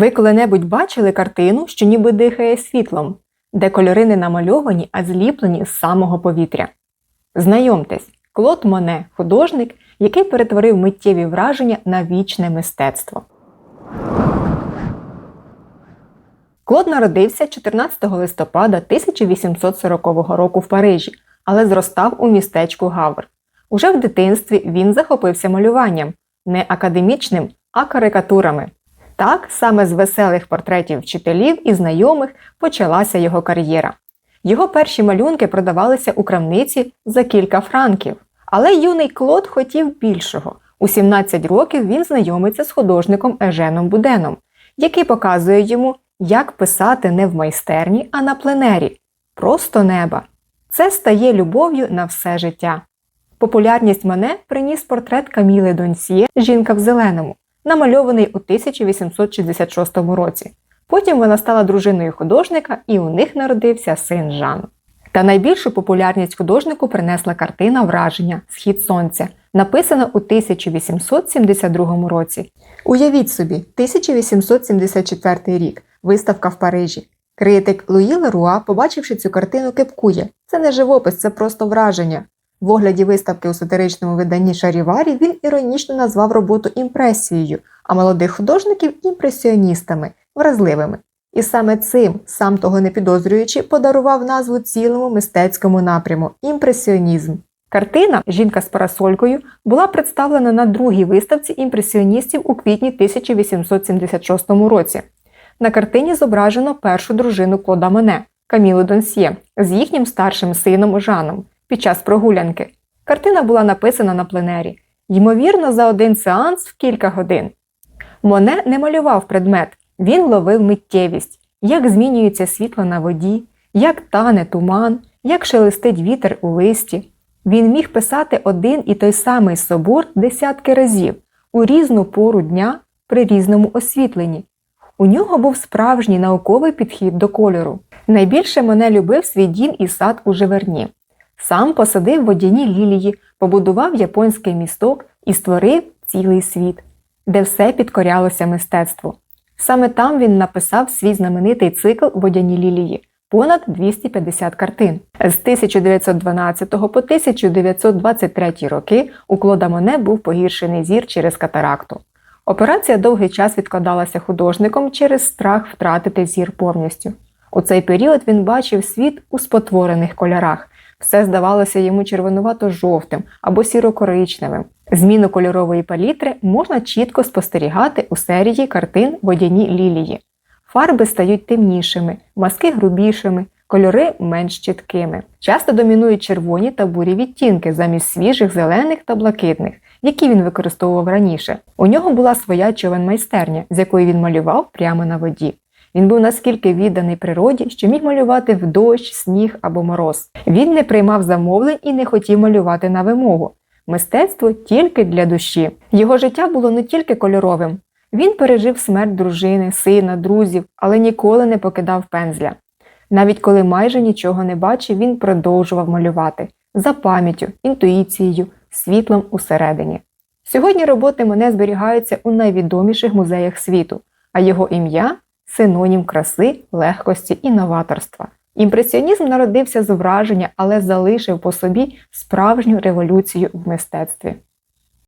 Ви коли-небудь бачили картину, що ніби дихає світлом, де кольори не намальовані, а зліплені з самого повітря? Знайомтесь, Клод Моне художник, який перетворив миттєві враження на вічне мистецтво. Клод народився 14 листопада 1840 року в Парижі, але зростав у містечку Гавр. Уже в дитинстві він захопився малюванням не академічним, а карикатурами. Так, саме з веселих портретів вчителів і знайомих почалася його кар'єра. Його перші малюнки продавалися у крамниці за кілька франків. Але юний Клод хотів більшого. У 17 років він знайомиться з художником Еженом Буденом, який показує йому, як писати не в майстерні, а на пленері. Просто неба. Це стає любов'ю на все життя. Популярність мене приніс портрет Каміли Донсьє Жінка в зеленому, намальований у 1866 році. Потім вона стала дружиною художника, і у них народився син Жан. Та найбільшу популярність художнику принесла картина Враження Схід сонця, написана у 1872 році. Уявіть собі, 1874 рік, виставка в Парижі. Критик Луї Леруа, побачивши цю картину, кипкує. Це не живопис, це просто враження. В огляді виставки у сатиричному виданні Шаріварі він іронічно назвав роботу імпресією, а молодих художників імпресіоністами, вразливими. І саме цим, сам того не підозрюючи, подарував назву цілому мистецькому напряму імпресіонізм. Картина Жінка з парасолькою була представлена на другій виставці імпресіоністів у квітні 1876 році. На картині зображено першу дружину Клода Мене Камілу Донсьє з їхнім старшим сином Жаном під час прогулянки. Картина була написана на пленері, ймовірно, за один сеанс в кілька годин. Моне не малював предмет, він ловив миттєвість, як змінюється світло на воді, як тане туман, як шелестить вітер у листі. Він міг писати один і той самий собор десятки разів у різну пору дня при різному освітленні. У нього був справжній науковий підхід до кольору. Найбільше мене любив свій дім і сад у Живерні. Сам посадив водяні лілії, побудував японський місток і створив цілий світ, де все підкорялося мистецтву. Саме там він написав свій знаменитий цикл Водяні лілії понад 250 картин. З 1912 по 1923 роки у Клода Моне був погіршений зір через катаракту. Операція довгий час відкладалася художником через страх втратити зір повністю. У цей період він бачив світ у спотворених кольорах. Все здавалося йому червонувато-жовтим або сіро-коричневим. Зміну кольорової палітри можна чітко спостерігати у серії картин Водяні лілії. Фарби стають темнішими, маски грубішими, кольори менш чіткими. Часто домінують червоні та бурі відтінки замість свіжих зелених та блакитних, які він використовував раніше. У нього була своя човен майстерня, з якої він малював прямо на воді. Він був наскільки відданий природі, що міг малювати в дощ, сніг або мороз. Він не приймав замовлень і не хотів малювати на вимогу. Мистецтво тільки для душі. Його життя було не тільки кольоровим. Він пережив смерть дружини, сина, друзів, але ніколи не покидав пензля. Навіть коли майже нічого не бачив, він продовжував малювати за пам'яттю, інтуїцією, світлом усередині. Сьогодні роботи мене зберігаються у найвідоміших музеях світу, а його ім'я синонім краси, легкості і новаторства. Імпресіонізм народився з враження, але залишив по собі справжню революцію в мистецтві.